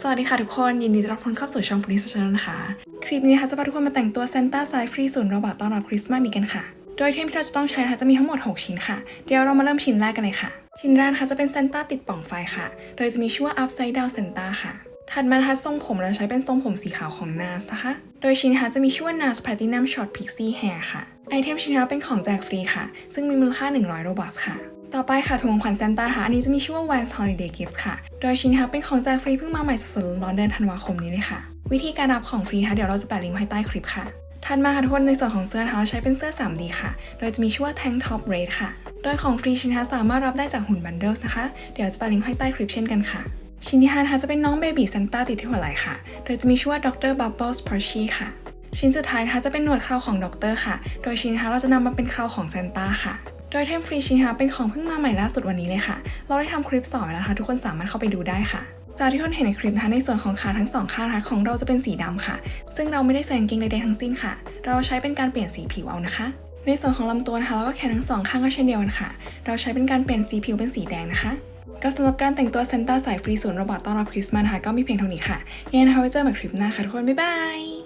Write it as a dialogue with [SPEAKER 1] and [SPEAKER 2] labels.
[SPEAKER 1] สวัสดีค่ะทุกคน ยินดีต้อนรับทุกคนเข้าสู่ช่อง Police Channel นะคะ คลิปนี้นะคะจะพาทุกคนมาแต่งตัวเซนต้าสายฟรีศูนย์ระบาดต้อนรับคริสต์มาสนี้กันค่ะ โดยเทมที่เราจะต้องใช้นะคะจะมีทั้งหมด 6 ชิ้นค่ะ เดี๋ยวเรามาเริ่มชิ้นแรกกันเลยค่ะ ชิ้นแรกนะคะจะเป็นเซนต้าติดป่องไฟค่ะ โดยจะมีชื่อว่า Upside Down Santa ค่ะ ถัดมานะคะทรงผมเราใช้เป็นทรงผมสีขาวของ NARS นะคะ โดยชิ้นนะคะจะมีชื่อว่า NARS Platinum Short Pixie Hair ค่ะ ไอเทมชิ้นนะคะเป็นของแจกฟรีค่ะ ซึ่งมีมูลค่า 100โรบัคค่ะ ต่อไปค่ะถุงขวัญซนต้าค่ะอันนี้จะมีชื่อว่า Vans Holiday Gifts ค่ะ โดยชิ้นนะคะเป็นของแจกฟรีเพิ่งมาใหม่สดๆร้อนเดือนธันวาคมนี้เลยค่ะ วิธีการรับของฟรีนะคะเดี๋ยวเราจะแปะลิงก์ไว้ใต้คลิปค่ะถัดมาค่ะทุกคนในส่วนของเสื้อนะคะเราใช้เป็นเสื้อ 3D ค่ะ โดยจะมีชื่อว่า Tank Top Red ค่ะ โดยของฟรีชิ้นนะคะสามารถรับได้จากหุ่น Bundles นะคะ เดี๋ยวจะแปะลิงก์ไว้ให้ใต้คลิปเช่นกันค่ะ ชิ้นที่ห้านะคะจะเป็นน้องเบบี้ซันต้าติดที่หัวไหล่ค่ะ โดยจะมีชื่อว่า Dr. Bubbles Percy ค่ะ ชิ้นสุดท้ายนะคะจะเป็นหนวดเคราของด็อกเตอร์ค่ะ โดยชิ้นนะคะเราจะนำมาเป็นเคราของซนต้าค่ะ โดยเทมฟรีชินนะเป็นของเพิ่งมาใหม่ล่าสุดวันนี้เลยค่ะ เราได้ทำคลิปสอนไว้แล้วนะคะ ทุกคนสามารถเข้าไปดูได้ค่ะ จากที่ทุกคนเห็นในคลิปนะคะในส่วนของขาทั้งสองข้างนะคะของเราจะเป็นสีดำค่ะ ซึ่งเราไม่ได้ใส่กางเกงใดๆทั้งสิ้นค่ะ เราใช้เป็นการเปลี่ยนสีผิวเอานะคะ ในส่วนของลำตัวนะคะแล้วก็แขนทั้งสองข้างก็เช่นเดียวกันค่ะ เราใช้เป็นการเปลี่ยนสีผิวเป็นสีแดงนะคะก็สำหรับการแต่งตัวเซนต้าสายฟรีศูนย์ระบาดต้อนรับคริสต์มาสนะคะก็มีเพียงเท่านี้ค่ะยังไงนะคะไว้เจอกันใหม่คลิปหน้าค่ะทุกคนบ๊ายบาย